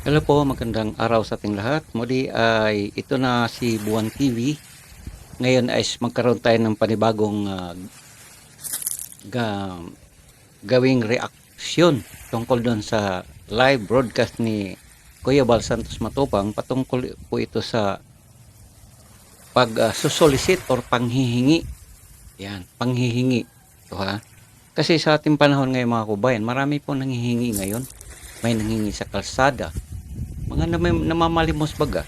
Hello po, magandang araw sa ating lahat. Muli ay ito na si Buwan TV. Ngayon ay magkaroon tayo ng panibagong ah, ga, gawing reaksyon tungkol doon sa live broadcast ni Kuya Bal Santos Matupang patungkol po ito sa pag ah, susolicit or panghihingi. Yan, panghihingi. Ito ha. Kasi sa ating panahon ngayon mga kubayan, marami po nanghihingi ngayon. May nanghingi sa kalsada, mga nam- namamalimos baga.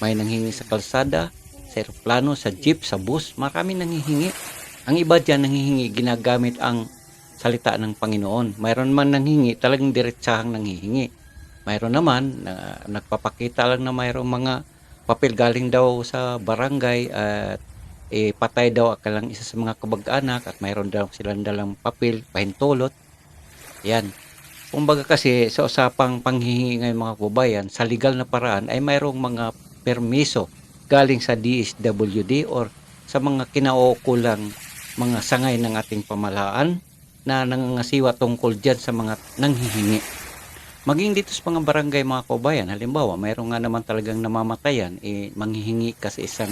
May nanghingi sa kalsada, sa aeroplano, sa jeep, sa bus, marami nanghihingi. Ang iba dyan nanghihingi, ginagamit ang salita ng Panginoon. Mayroon man nanghingi, talagang diretsahang nanghihingi. Mayroon naman, na, nagpapakita lang na mayroong mga papel galing daw sa barangay at eh, patay daw akalang isa sa mga kabag-anak at mayroon daw silang dalang papel, pahintulot. Yan. Kumbaga kasi sa usapang panghihingi ngayon mga kababayan, sa legal na paraan ay mayroong mga permiso galing sa DSWD or sa mga kinaukulang mga sangay ng ating pamalaan na nangangasiwa tungkol dyan sa mga nanghihingi. Maging dito sa mga barangay mga kababayan, halimbawa, mayroong nga naman talagang namamatayan, eh, manghihingi ka sa isang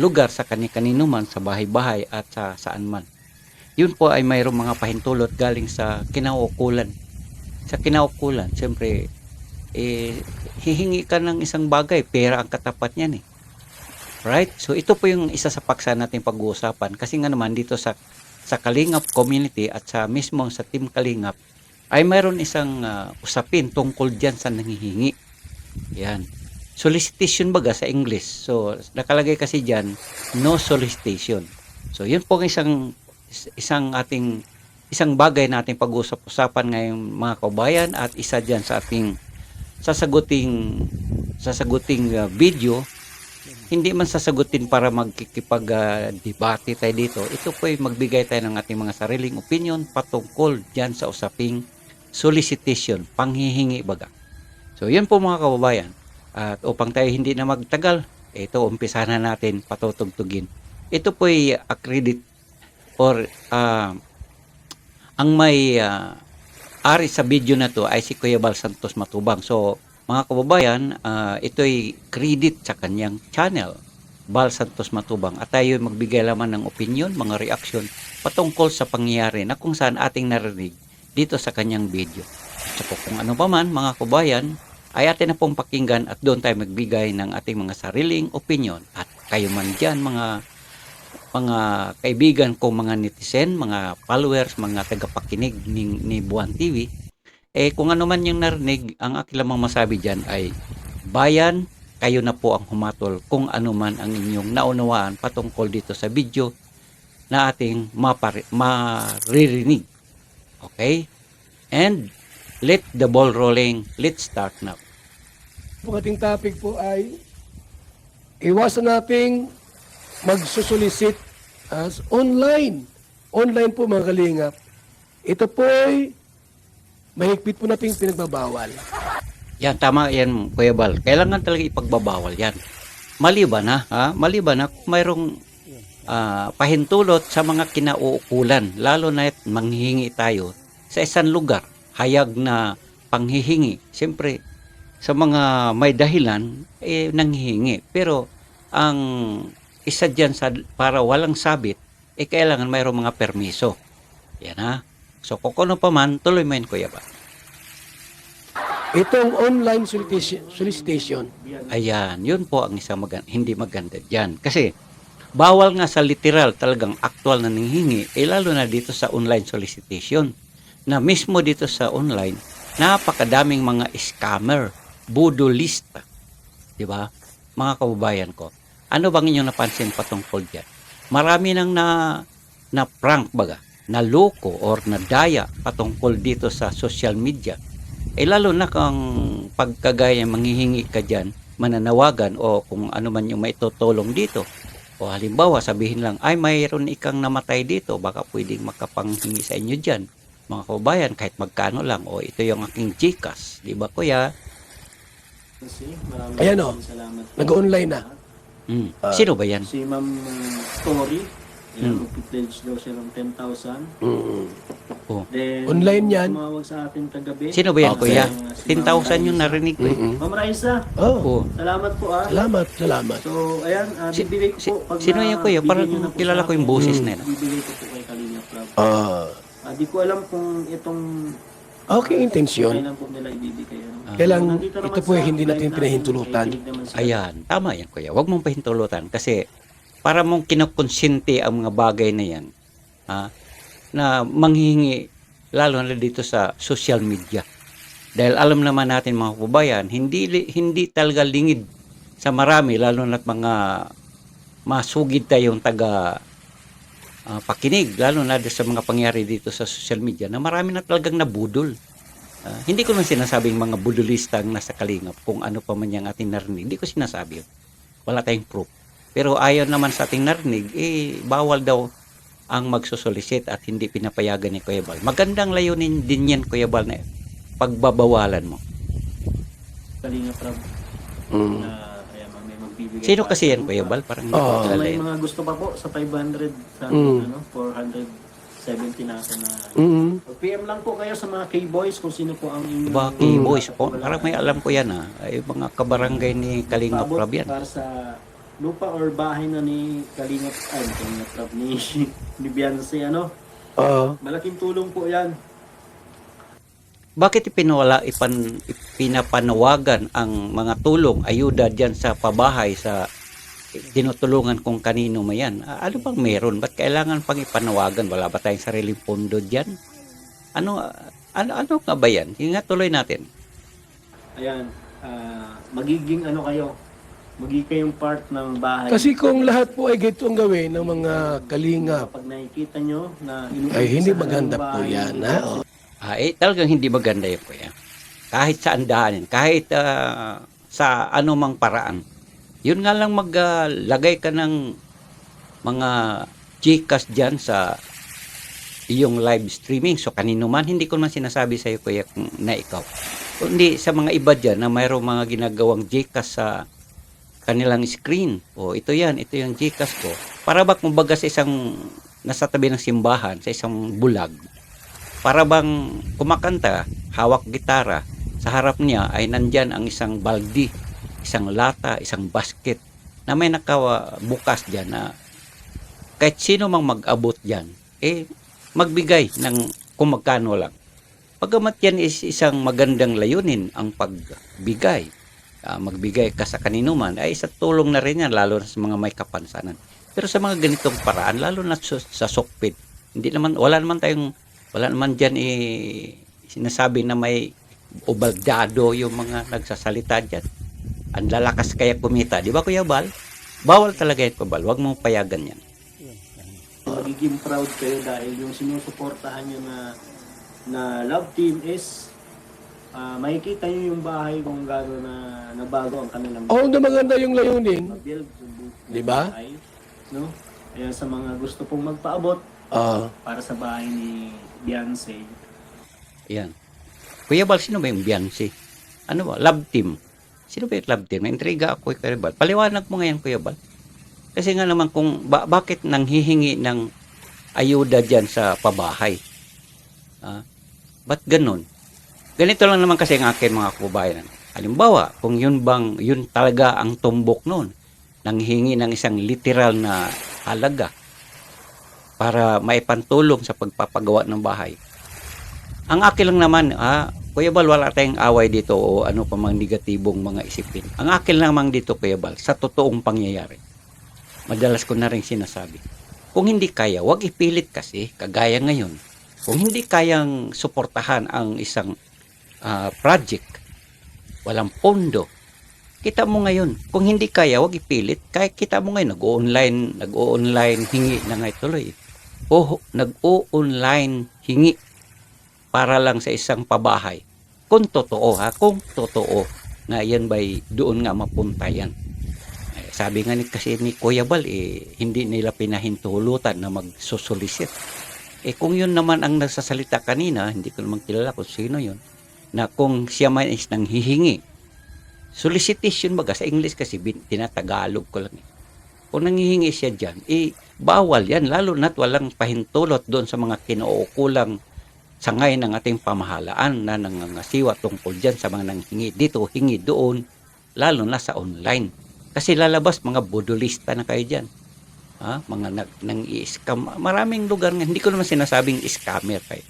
lugar sa kani-kanino man, sa bahay-bahay at sa saan man. Yun po ay mayroong mga pahintulot galing sa kinaukulan sa kinaukulan, siyempre, eh, hihingi ka ng isang bagay, pera ang katapat niyan eh. Right? So, ito po yung isa sa paksa natin pag-uusapan. Kasi nga naman dito sa, sa Kalingap community at sa mismo sa Team Kalingap, ay mayroon isang ah, usapin tungkol dyan sa nangihingi. Yan. Solicitation baga sa English. So, nakalagay kasi dyan, no solicitation. So, yun po ang isang, isang ating isang bagay nating pag-usap-usapan ngayong mga kaubayan at isa diyan sa ating sasaguting sasaguting uh, video hindi man sasagutin para magkikipag-debate tayo dito. Ito po ay magbigay tayo ng ating mga sariling opinion patungkol diyan sa usaping solicitation, panghihingi baga. So, yan po mga kababayan. At upang tayo hindi na magtagal, ito, umpisa na natin patutugtugin. Ito po ay accredit or ah, ang may ah, ari sa video na to ay si Kuya Bal Santos Matubang. So, mga kababayan, ah, ito'y credit sa kanyang channel, Bal Santos Matubang. At tayo ay magbigay laman ng opinion, mga reaksyon patungkol sa pangyayari na kung saan ating narinig dito sa kanyang video. So, kung ano pa man, mga kababayan, ay atin na pong pakinggan at doon tayo magbigay ng ating mga sariling opinion. At kayo man dyan, mga mga kaibigan ko mga netizen, mga followers, mga tagapakinig ni, ni Buwan TV, eh kung ano man yung narinig, ang aking lamang masabi dyan ay bayan, kayo na po ang humatol kung ano man ang inyong naunawaan patungkol dito sa video na ating mapari, maririnig. Okay? And let the ball rolling. Let's start now. Ang ating topic po ay iwasan nating magsusulisit as online. Online po mga kalingap. Ito po ay mahigpit po nating pinagbabawal. Yan, tama yan, Kuya Bal. Kailangan talaga ipagbabawal yan. Maliban na, ha? Maliban na kung mayroong ah, pahintulot sa mga kinauukulan, lalo na manghihingi tayo sa isang lugar, hayag na panghihingi. Siyempre, sa mga may dahilan, eh, nanghihingi. Pero, ang isa dyan sa, para walang sabit, eh, kailangan mayroong mga permiso. Yan, ha? So, kung ano pa man, tuloy mo yun, Kuya Bal. Itong online solicitation, Ayan, yun po ang isang magan- hindi maganda dyan. Kasi, bawal nga sa literal talagang actual na nanghingi, eh lalo na dito sa online solicitation. Na mismo dito sa online, napakadaming mga scammer, budolista. Ba? Mga kababayan ko. Ano bang inyong napansin patungkol dyan? Marami nang na, na prank baga, na loko or na daya patungkol dito sa social media eh lalo na kung pagkagaya manghihingi ka dyan, mananawagan o kung ano man yung maitutulong dito. O halimbawa sabihin lang, ay mayroon ikang namatay dito, baka pwedeng makapanghingi sa inyo dyan. Mga kababayan, kahit magkano lang, o ito yung aking Gcash, di ba kuya? Ayan o. salamat po. nag-online na. Mm. Sino ba yan? Si Ma'am Tori. Ayan, Hmm. magpi-pledge daw siya ng 10,000. Mm. Oh. Then, Online yan? Tumawag sa atin kagabi. Sino ba yan, Okay. kuya? Ah, si 10,000 yung narinig ko. eh. Mm-mm. Ma'am Raisa, Oh, Oh. salamat po ah. salamat, salamat. So, ayan, ah, Si- bibigay ko si- po. Pag sino na- yan, kuya? Parang bigyan niyo na po kilala sa ko yung akin, boses Mm. na yun. Bibigay ko po kay Kalinga Prab. Ah, Ah, di ko alam kung itong okay intensyon. kailan po nila ibibigay. Ano. Ah. Kailang Nandito naman ito po ay hindi natin pinahintulutan. nakikinig naman sila. Ayan, tama yan kuya. Huwag mong pahintulutan kasi para mong kinukonsente ang mga bagay na yan ha, na manghihingi lalo na dito sa social media. Dahil alam naman natin mga kababayan, hindi li- hindi talaga lingid sa marami lalo na't mga masugid tayong taga ah, pakinig lalo na sa mga pangyari dito sa social media na marami na talagang nabudol. Ah, hindi ko lang sinasabing mga budulista ang nasa kalingap kung ano pa man yung ating narinig. Hindi ko sinasabi yun. Wala tayong proof. Pero ayon naman sa ating narinig, eh, bawal daw ang magsusolicit at hindi pinapayagan ni Kuya Bal. Magandang layunin din yan, Kuya Bal, na pagbabawalan mo. Kalinga Prab Mm. na magbibigay Sino kasi yan, Kuya Bal? Parang hindi Oo. ko kilala may yan. mga gusto pa po sa 500 sa Mm. ano, 470 natin na Mm. PM lang po kayo sa mga K-boys kung sino po ang inyong Diba, key boys po. Parang may alam ko yan ha. Ay, mga kabarangay ni Kalinga Paabot Prab yan. para sa lupa or bahay na ni Kalinga ay Kalinga Prab ni ni Beyonce ano. Ah, Malaking tulong po 'yan. Bakit ipinawala, ipan, pinapanawagan ang mga tulong, ayuda dyan sa pabahay, sa tinutulungan kung kanino man yan? Ano bang meron? Ba't kailangan pang ipanawagan? Wala ba tayong sariling pondo dyan? Ano, ano, ano nga ba yan? Nga, tuloy natin. Ayan, ah, magiging ano kayo? Magiging kayong part ng bahay. kasi kung lahat po ay ganito ang gawin ng mga kalingap, kapag nakikita nyo na ay hindi maganda po yan. Ha? Beyonce, Ah, eh, talagang hindi maganda yun, kuya. Kahit saan daanin, kahit ah, sa anumang paraan. Yun nga lang maglagay ka ng mga Gcash dyan sa iyong live streaming. So, kanino man, hindi ko man sinasabi sa iyo, kuya, kung na ikaw. Kundi sa mga iba dyan na mayroong mga ginagawang Gcash sa kanilang screen. O, ito yan, ito yung Gcash ko. Para ba kumbaga sa isang nasa tabi ng simbahan, sa isang bulag, para bang kumakanta, hawak gitara, sa harap niya ay nandyan ang isang baldi, isang lata, isang basket, na may nakabukas dyan na kahit sino mang mag-abot dyan, eh, magbigay ng kung magkano lang. Pagamat yan is isang magandang layunin ang pagbigay. Ah, magbigay ka sa kanino man, ay sa tulong na rin yan, lalo na sa mga may kapansanan. Pero sa mga ganitong paraan, lalo na sa, sa sokpit, hindi naman, wala naman tayong, wala naman dyan eh, sinasabi na may ubaldado yung mga nagsasalita dyan. Ang lalakas kaya kumita. Di ba Kuya Bal? Bawal talaga yan, Kuya Bal. Huwag mong payagan yan. magiging proud kayo dahil yung sinusuportahan nyo na na love team is ah, makikita nyo yung bahay kung gano'n na nabago ang kanilang oh, na maganda yung layunin. Di ba? no? Kaya sa mga gusto pong magpaabot Ah, para sa bahay ni Beyonce, Yan. Kuya Bal, sino ba yung Beyonce? Ano ba? Love team. Sino ba yung love team? Naintriga ako, Kuya Bal. Paliwanag mo ngayon, Kuya Bal. Kasi nga naman kung ba- bakit nang hihingi ng ayuda dyan sa pabahay. Ah, ba't ganun? Ganito lang naman kasi ang akin mga kababayan. Halimbawa, kung yun bang, yun talaga ang tumbok noon, nang hingi ng isang literal na halaga para maipantulong sa pagpapagawa ng bahay. Ang akin lang naman, ah, Kuya Bal, wala tayong away dito o ano pa mang negatibong mga isipin. Ang akin lamang dito, Kuya Bal, sa totoong pangyayari. Madalas ko na rin sinasabi. Kung hindi kaya, wag ipilit kasi, kagaya ngayon. Kung hindi kayang suportahan ang isang ah, project, walang pondo, kita mo ngayon, kung hindi kaya, wag ipilit. Kaya kita mo ngayon, nag-online, nag-online, hingi na nga tuloy. O, nag-online, hingi para lang sa isang pabahay. Kung totoo ha, kung totoo na yan ba'y doon nga mapunta yan. Eh, sabi nga ni kasi ni Kuya Bal, eh, hindi nila pinahintulutan na magsusulisit. Eh kung yun naman ang nagsasalita kanina, hindi ko naman kilala kung sino yun, na kung siya man is nang hihingi, solicitation baga, sa English kasi tinatagalog ko lang eh. Kung nanghihingi siya dyan, eh, Bawal yan, lalo na't walang pahintulot doon sa mga kinuukulang sangay ng ating pamahalaan na nangangasiwa tungkol dyan sa mga nanghingi dito, hingi doon, lalo na sa online. Kasi lalabas mga budolista na kayo dyan. Ha? Mga nag, nang i-scam. Maraming lugar nga, hindi ko naman sinasabing scammer kayo.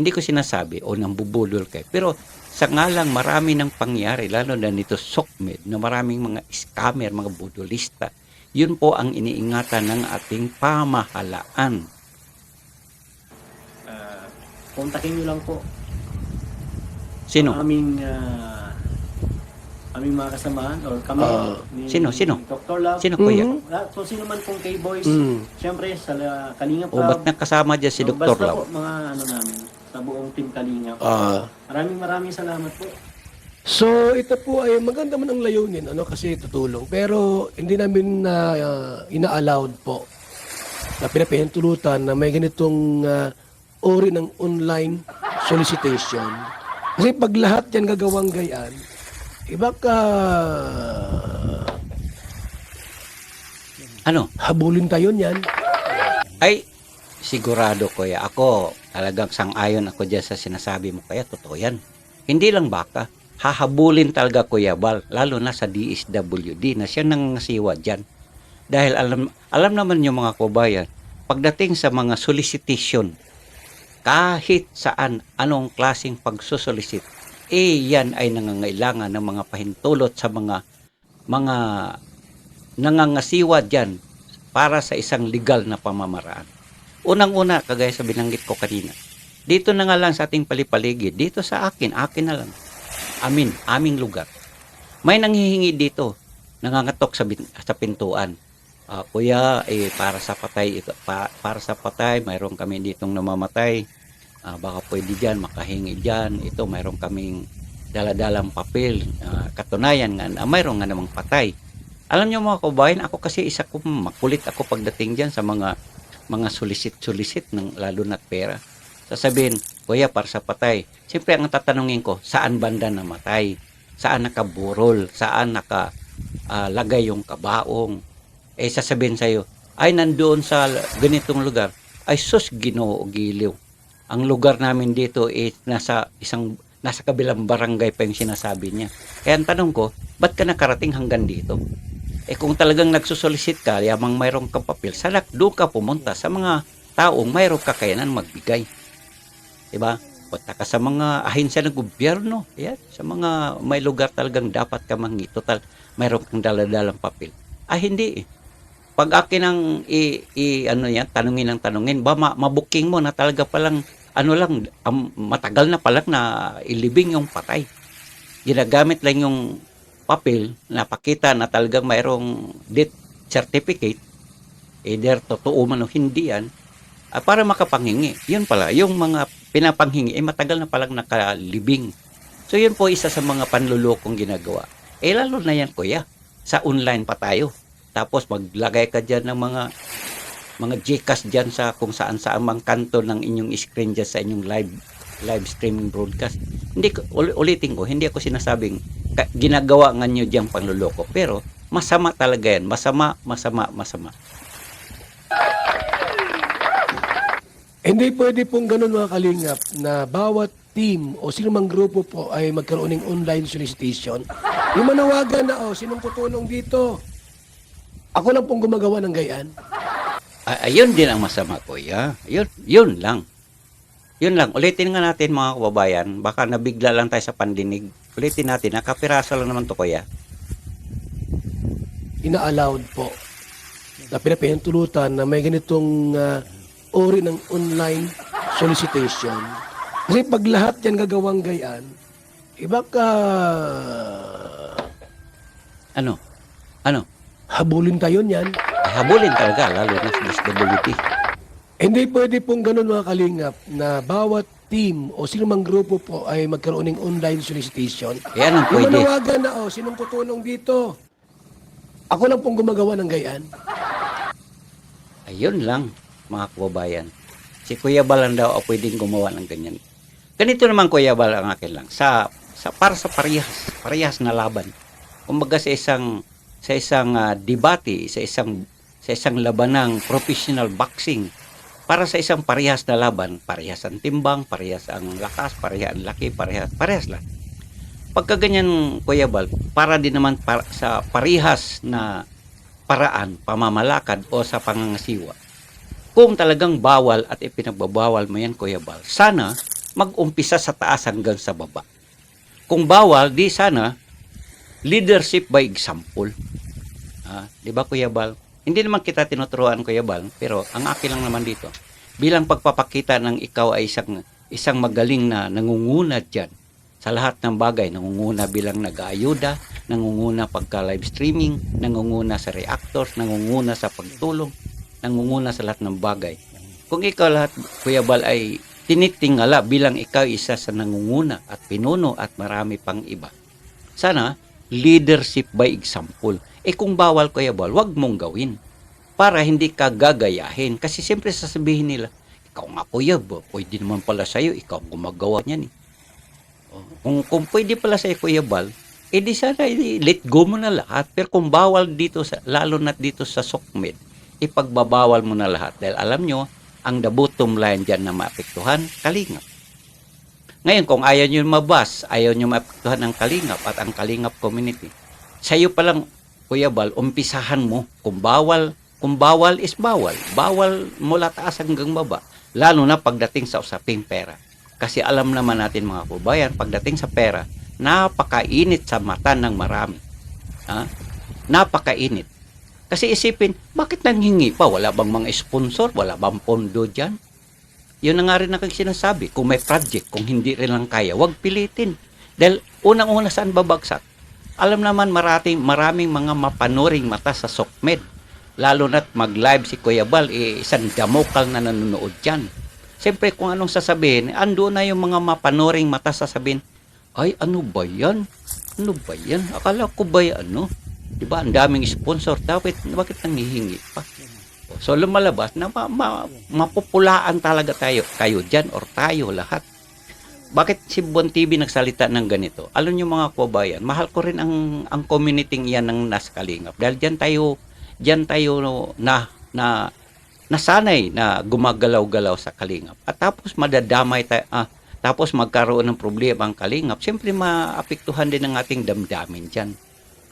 Hindi ko sinasabi o nang bubudol kayo. Pero sa ngalang marami ng pangyari, lalo na nito SOCMED, na maraming mga scammer, mga budolista, yun po ang iniingatan ng ating pamahalaan. Ah, kontakin nyo lang po Sino? ang aming ah, aming mga kasamahan or kami Ah, ni sino? Sino? Dr. Love Sino kuya? Mhm. Ah, kung sino man pong K-Boys Mm. syempre sa uh, Kalinga O ba't nakasama dyan si So, Dr. basta Lau? po mga ano namin sa buong team Kalinga Ah. maraming maraming salamat po So ito po ay maganda man ang layunin ano kasi tutulong pero hindi namin na uh, ina-allowed po na pinapahintulutan na may ganitong uh, uri ng online solicitation. Kasi pag lahat yan gagawang gayaan, iba ka Ano? habulin tayo niyan. Ay, sigurado kuya. Ako, talagang sang-ayon ako dyan sa sinasabi mo. Kaya totoo yan. Hindi lang baka. Hahabulin talaga Kuya Bal, lalo na sa DSWD na siya nangasiwa dyan. Dahil alam, alam naman yung mga kubayan, pagdating sa mga solicitation, kahit saan, anong klaseng pagsusolicit, eh yan ay nangangailangan ng mga pahintulot sa mga mga nangangasiwa dyan para sa isang legal na pamamaraan. Unang-una, kagaya sa binanggit ko kanina, dito na nga lang sa ating palipaligid, dito sa akin, akin na lang. Amin, aming lugar. May nanghihingi dito, nangangatok sa, bin- sa pintuan. Ah, kuya, eh, para sa patay, pa- para sa patay, mayroon kami ditong namamatay. Ah, baka pwede dyan, makahingi dyan. Ito, mayroon kaming daladalang papel. Ah, katunayan nga, na mayroon nga namang patay. Alam niyo mga kabayan, ako kasi isa ko makulit ako pagdating diyan sa mga mga sulisit-sulisit ng lalo na't pera. Sasabihin, kuya, para sa patay. Siyempre, ang tatanungin ko, saan banda namatay? Saan nakaburol? Saan naka ah, lagay yung kabaong? Eh, sasabihin sa'yo, ay, nandoon sa ganitong lugar. Ay, sus, ginoo giliw. Ang lugar namin dito is nasa isang nasa kabilang barangay pa yung sinasabi niya. Kaya ang tanong ko, ba't ka nakarating hanggang dito? Eh kung talagang nagsusolicit ka, yamang mayroong kang papel, salak doon ka pumunta sa mga taong mayroong kakayanan magbigay. Diba? Punta ka sa mga ahensya ng gobyerno. Yan. Sa mga may lugar talagang dapat ka mangi. Total, mayroong kang daladalang papel. Ah, hindi eh. Pag akin ang i, i- ano yan, tanungin ng tanungin, ba ma, mabuking mo na talaga palang ano lang, am- matagal na palang na ilibing yung patay. Ginagamit lang yung papel na pakita na talagang mayroong death certificate, either totoo man o hindi yan, ah, para makapanghingi. Yun pala, yung mga pinapanghingi, eh matagal na palang nakalibing. So yun po isa sa mga panlulokong ginagawa. Eh lalo na yan kuya, sa online pa tayo. Tapos maglagay ka dyan ng mga mga Gcash dyan sa kung saan saan mang kanto ng inyong screen dyan sa inyong live live streaming broadcast. Hindi ko, ul- ulitin ko, hindi ako sinasabing ka- ginagawa nga nyo diyang panluloko. Pero masama talaga yan. Masama, masama, masama. Hindi pwede pong ganun mga kalingap na bawat team o sino mang grupo po ay magkaroon ng online solicitation. Yung manawagan na, oh, sinong tutulong dito? Ako lang pong gumagawa ng gayaan. Ay, ayun din ang masama, kuya. Yun, yun lang. Yun lang. Ulitin nga natin mga kababayan. Baka nabigla lang tayo sa pandinig. Ulitin natin. Nakapiraso lang naman to, kuya. ina-allowed po na pinapahintulutan na may ganitong ah, uri ng online solicitation. Kasi pag lahat yan gagawang gayaan, iba ka Ano? Ano? habulin tayo niyan. Habulin talaga, lalo na sa disability. Hindi pwede pong ganun mga kalingap na bawat team o sino mang grupo po ay magkaroon ng online solicitation. Eh, anong Yung pwede? manawagan na, oh, sinong tutulong dito? Ako lang pong gumagawa ng gayaan. Ayun lang, mga kababayan. Si Kuya Bal lang daw ang pwedeng gumawa ng ganyan. Ganito naman Kuya Bal ang akin lang. Sa, sa para sa parehas, parehas na laban. Kumbaga sa isang sa isang ah, debate, sa isang sa sa isang labanang professional boxing para sa isang parehas na laban, parehas ang timbang, parehas ang lakas, parehas ang laki, parehas, parehas lang. Pagka ganyan, Kuya Bal, para din naman para, sa parehas na paraan, pamamalakad o sa pangangasiwa. Kung talagang bawal at ipinagbabawal mo yan, Kuya Bal, sana mag-umpisa sa taas hanggang sa baba. Kung bawal, di sana leadership by example. Ah, di ba Kuya Bal? Hindi naman kita tinuturuan Kuya Bal, pero ang akin lang naman dito, bilang pagpapakita ng ikaw ay isang isang magaling na nangunguna diyan sa lahat ng bagay, nangunguna bilang nag-aayuda, nangunguna pagka live streaming, nangunguna sa reactors, nangunguna sa pagtulong, nangunguna sa lahat ng bagay. Kung ikaw lahat, Kuya Bal, ay tinitingala bilang ikaw isa sa nangunguna at pinuno at marami pang iba. Sana, leadership by example. Eh kung bawal Kuya Bal, wag mong gawin. Para hindi ka gagayahin. Kasi siyempre sasabihin nila, ikaw nga Kuya, ba, pwede naman pala sa'yo, ikaw gumagawa niyan eh. Oh, Kung, kung pwede pala sa'yo Kuya Bal, eh di sana eh, let go mo na lahat. Pero kung bawal dito, sa, lalo na dito sa SOCMED, ipagbabawal mo na lahat. Dahil alam nyo, ang the bottom line dyan na maapektuhan, kalingap. Ngayon, kung ayaw nyo mabas, ayaw nyo maapektuhan ang kalingap at ang kalingap community, sa'yo pa lang, Kuya Bal, umpisahan mo. Kung bawal, kung bawal is bawal. Bawal mula taas hanggang baba. Lalo na pagdating sa usaping pera. Kasi alam naman natin mga kubayan, pagdating sa pera, napakainit sa mata ng marami. Ha? Napakainit. Kasi isipin, bakit nanghingi pa? Wala bang mga sponsor? Wala bang pondo dyan? Yun na nga rin ang sinasabi. Kung may project, kung hindi rin lang kaya, wag pilitin. Dahil unang-una saan babagsak? Alam naman maraming, maraming mga mapanuring mata sa SOCMED. Lalo na't mag-live si Kuya Bal, eh, isang damokal na nanonood dyan. Siyempre, kung anong sasabihin, ando na yung mga mapanuring mata sasabihin, ay, ano ba yan? Ano ba yan? Akala ko ba yan, ano? Di ba? Ang daming sponsor. Bakit, bakit nangihingi pa? So, lumalabas na ma, ma, mapupulaan talaga tayo, kayo dyan or tayo lahat. Bakit si Bon TV nagsalita ng ganito? Alam niyo mga kabayan, mahal ko rin ang ang community yan ng Nas Kalingap. Dahil diyan tayo diyan tayo na na nasanay na gumagalaw-galaw sa Kalingap. At tapos madadamay tayo ah, tapos magkaroon ng problema ang Kalingap. Siyempre maapektuhan din ang ating damdamin diyan.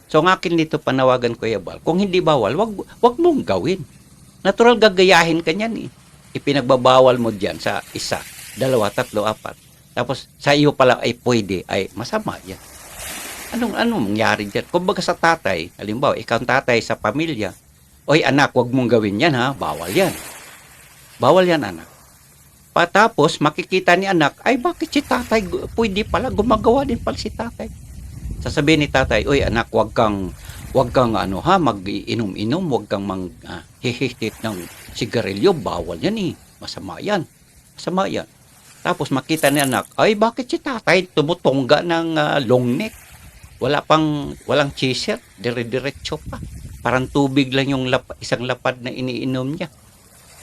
So ang akin dito panawagan Kuya Bal, kung hindi bawal, wag wag mong gawin. Natural gagayahin ka niyan eh. Ipinagbabawal mo diyan sa isa, dalawa, tatlo, apat. Tapos sa iyo pala ay pwede, ay masama yan. Anong anong mangyari diyan? Kumbaga sa tatay, halimbawa ikaw ang tatay sa pamilya, oy anak, wag mong gawin yan ha, bawal yan. Bawal yan anak. Patapos makikita ni anak, ay bakit si tatay pwede pala gumagawa din pala si tatay. Sasabihin ni tatay, oy anak, wag kang wag kang ano ha, mag-inom-inom, wag kang mang ah, hihitit ng sigarilyo, bawal yan eh. Masama yan. Masama yan. Tapos makita ni anak, ay bakit si tatay tumutongga ng ah, long neck? Wala pang, walang chaser, dire-diretso pa. Parang tubig lang yung lap, isang lapad na iniinom niya.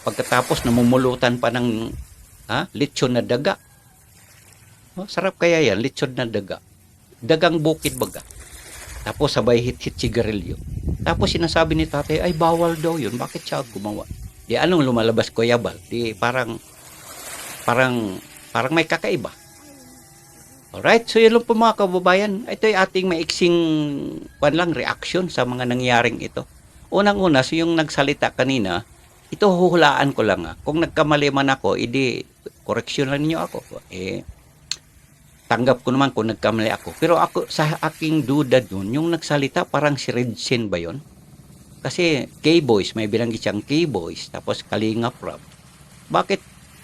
Pagkatapos namumulutan pa ng ha, lechon na daga. Oh, sarap kaya yan, lechon na daga. Dagang bukid baga. Tapos sabay hit-hit sigarilyo. Tapos sinasabi ni tatay, ay bawal daw yun. Bakit siya gumawa? Di anong lumalabas ko yabal? Di parang, parang, parang may kakaiba. Alright, so yun lang po mga kababayan. Ito ay ating maiksing kwan lang, reaction sa mga nangyaring ito. Unang-una, so yung nagsalita kanina, ito huhulaan ko lang. Ah. Kung nagkamali man ako, edi, koreksyon lang ninyo ako. Eh, tanggap ko naman kung nagkamali ako. Pero ako, sa aking duda dun, yung nagsalita, parang si Redsin ba yon? Kasi K-Boys, may bilanggit siyang K-Boys, tapos Kalinga Prab. Bakit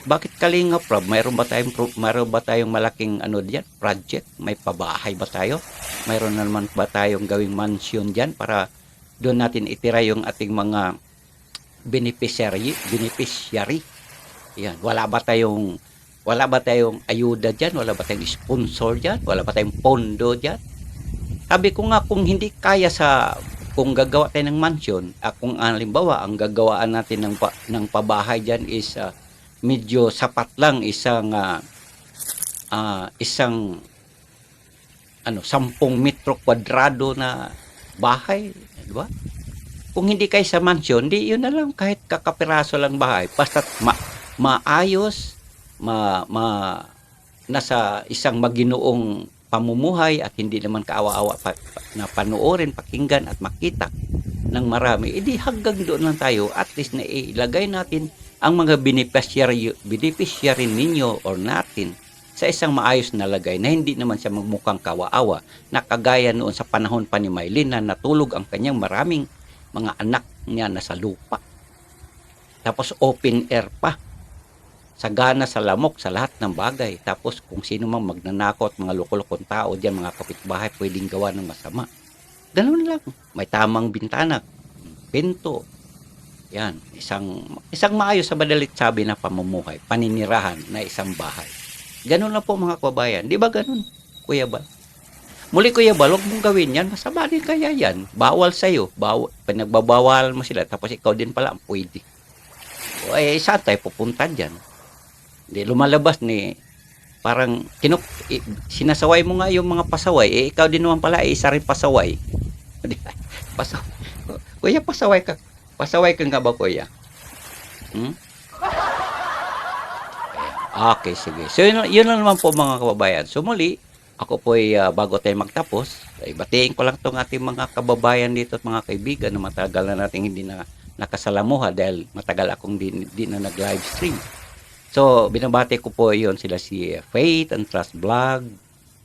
bakit Kalinga Prab? Mayroon ba tayong mayroon ba tayong malaking ano diyan, project? May pabahay ba tayo? Mayroon na naman ba tayong gawing mansion diyan para doon natin itira yung ating mga beneficiary, beneficiary. Yan, wala ba tayong wala ba tayong ayuda diyan? Wala ba tayong sponsor diyan? Wala ba tayong pondo diyan? Sabi ko nga kung hindi kaya sa kung gagawa tayo ng mansion, ah, kung halimbawa ang gagawaan natin ng pa, ng pabahay diyan is ah, medyo sapat lang isang ah, ah, isang ano 10 metro kwadrado na bahay, di ba? kung hindi kayo sa mansyon, di yun na lang kahit kakapiraso lang bahay. Basta ma, maayos, ma, ma, nasa isang maginoong pamumuhay at hindi naman kaawa-awa pa, na panoorin, pakinggan at makita ng marami, edi hanggang doon lang tayo at least na ilagay natin ang mga beneficiary, beneficiary ninyo or natin sa isang maayos na lagay na hindi naman siya magmukhang kawaawa na kagaya noon sa panahon pa ni Maylin na natulog ang kanyang maraming mga anak niya na sa lupa. Tapos open air pa. Sagana sa lamok sa lahat ng bagay. Tapos kung sino mang magnanakot, mga loko-lokong tao diyan, mga kapitbahay, pwedeng gawa ng masama. Ganun lang. May tamang bintana, pinto. Yan, isang isang maayos sa madalit sabi na pamumuhay, paninirahan na isang bahay. Ganun lang po mga kababayan. Di ba ganun, Kuya Bal? Muli Kuya Bal, huwag mong gawin yan. Masama din kaya yan. Bawal sa'yo. Bawal, pinagbabawal mo sila. Tapos ikaw din pala pwede. O, eh, saan tayo pupunta dyan? Hindi, lumalabas ni parang kinuk, sinasaway mo nga yung mga pasaway. Eh, ikaw din naman pala, eh, isa rin pasaway. Di? Pasaw, kuya, pasaway ka. Pasaway ka nga ba, kuya? Hmm? Okay, sige. So, yun, yun lang naman po mga kababayan. So, muli, ako po ay ah, bago tayo magtapos, ay batiin ko lang itong ating mga kababayan dito at mga kaibigan na matagal na nating hindi na nakasalamuha dahil matagal akong di, di na nag-live stream. So, binabati ko po yon sila si Faith and Trust Vlog,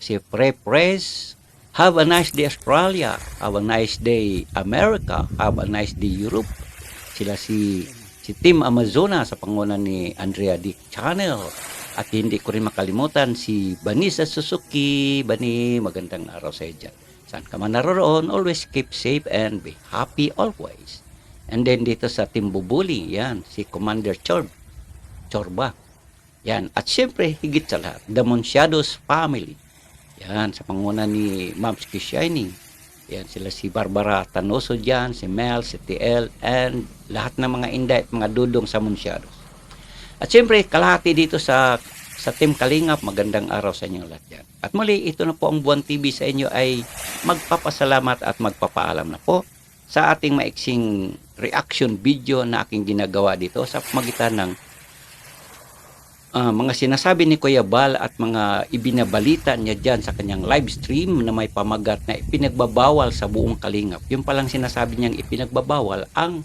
si Pre Press, Have a nice day Australia, have a nice day America, have a nice day Europe. Sila si si Team Amazona sa pangunan ni Andrea Dick Channel. At hindi ko rin makalimutan si Banisa Suzuki. Bani, magandang araw sa iyo dyan. Saan ka man naroon, always keep safe and be happy always. And then dito sa Team Bubuli, yan, si Commander Chorb. Chorba. Yan. At syempre, higit sa lahat, the Monsiados family. Yan, sa pangunan ni Mams Shining. Yan, sila si Barbara Tanoso dyan, si Mel, si TL, and lahat ng mga inday at mga dudong sa Monsiados. At syempre, kalahati dito sa sa Team Kalingap, magandang araw sa inyo lahat yan. At muli, ito na po ang Buwan TV sa inyo ay magpapasalamat at magpapaalam na po sa ating maiksing reaction video na aking ginagawa dito sa magitan ng ah, mga sinasabi ni Kuya Bal at mga ibinabalita niya dyan sa kanyang live stream na may pamagat na ipinagbabawal sa buong kalingap. Yung palang sinasabi niyang ipinagbabawal ang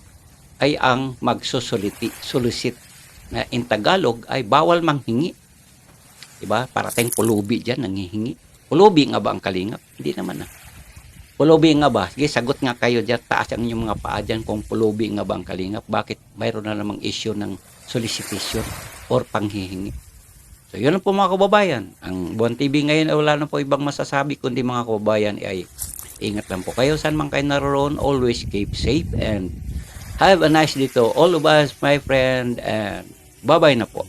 ay ang magsusuliti, solicit na in Tagalog ay bawal manghingi. Diba? Para tayong pulubi dyan, nanghihingi. Pulubi nga ba ang kalingap? Hindi naman na. Pulubi nga ba? Sige, sagot nga kayo dyan. Taas ang inyong mga paa dyan kung pulubi nga ba ang kalingap. Bakit mayroon na namang issue ng solicitation or panghihingi? So, yun po mga kababayan. Ang Buwan TV ngayon ay wala na po ibang masasabi kundi mga kababayan ay ingat lang po kayo. Saan man kayo naroon, always keep safe and have a nice day to all of us, my friend. And bye-bye na po.